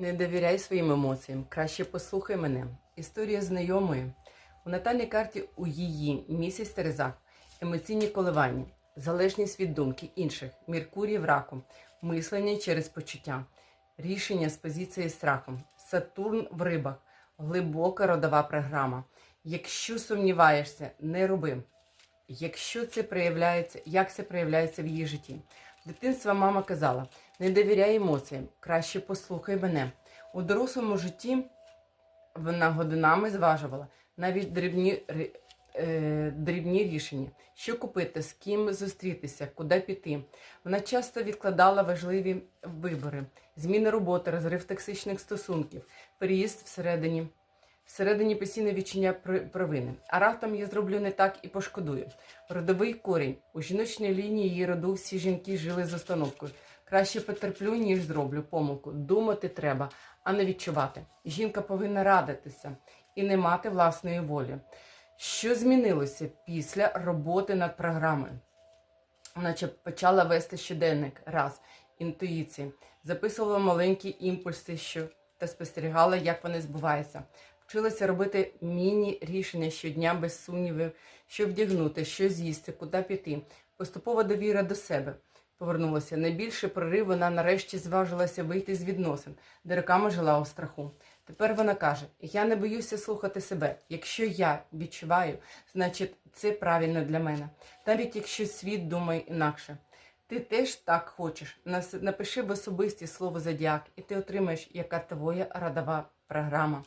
Не довіряй своїм емоціям, краще послухай мене. Історія знайомої. У натальній карті у її місяць Терезах, емоційні коливання, залежність від думки інших, Меркурій в раку, мислення через почуття, рішення з позиції страху, Сатурн в рибах, глибока родова програма. Якщо сумніваєшся, не роби. Якщо це проявляється, як це проявляється в її житті? Дитинства мама казала: не довіряй емоціям, краще послухай мене. У дорослому житті вона годинами зважувала навіть дрібні, е, дрібні рішення, що купити, з ким зустрітися, куди піти. Вона часто відкладала важливі вибори, зміни роботи, розрив токсичних стосунків, переїзд всередині. Всередині постійне відчуття провини. А раптом я зроблю не так і пошкодую. Родовий корінь. У жіночній лінії її роду всі жінки жили з установкою. Краще потерплю, ніж зроблю помилку. Думати треба, а не відчувати. Жінка повинна радитися і не мати власної волі. Що змінилося після роботи над програмою? Наче почала вести щоденник раз інтуїції, записувала маленькі імпульси, що та спостерігала, як вони збуваються. Вчилася робити міні-рішення щодня без сумнівів, що вдягнути, що з'їсти, куди піти. Поступова довіра до себе повернулася. Найбільший прорив вона нарешті зважилася вийти з відносин, де роками жила у страху. Тепер вона каже: Я не боюся слухати себе. Якщо я відчуваю, значить це правильно для мене. Навіть якщо світ думає інакше. Ти теж так хочеш. Напиши в особисті слово зодіак, і ти отримаєш, яка твоя родова програма.